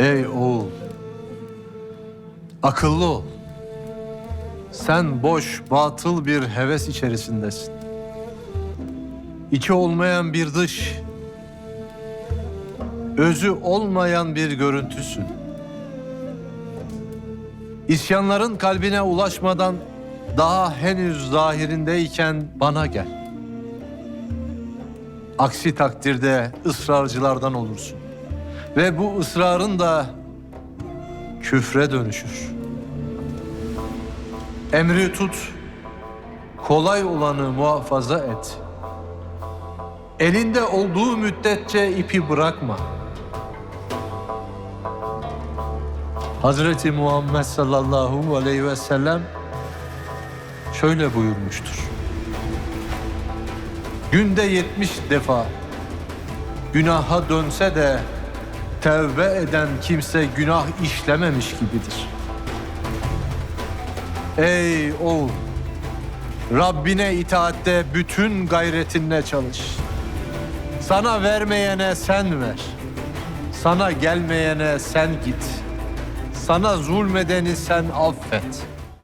Ey oğul, akıllı ol. Sen boş, batıl bir heves içerisindesin. İçi olmayan bir dış, özü olmayan bir görüntüsün. İsyanların kalbine ulaşmadan daha henüz zahirindeyken bana gel. Aksi takdirde ısrarcılardan olursun. Ve bu ısrarın da küfre dönüşür. Emri tut, kolay olanı muhafaza et. Elinde olduğu müddetçe ipi bırakma. Hazreti Muhammed sallallahu aleyhi ve sellem şöyle buyurmuştur. Günde yetmiş defa günaha dönse de tevbe eden kimse günah işlememiş gibidir. Ey oğul! Rabbine itaatte bütün gayretinle çalış. Sana vermeyene sen ver. Sana gelmeyene sen git. Sana zulmedeni sen affet.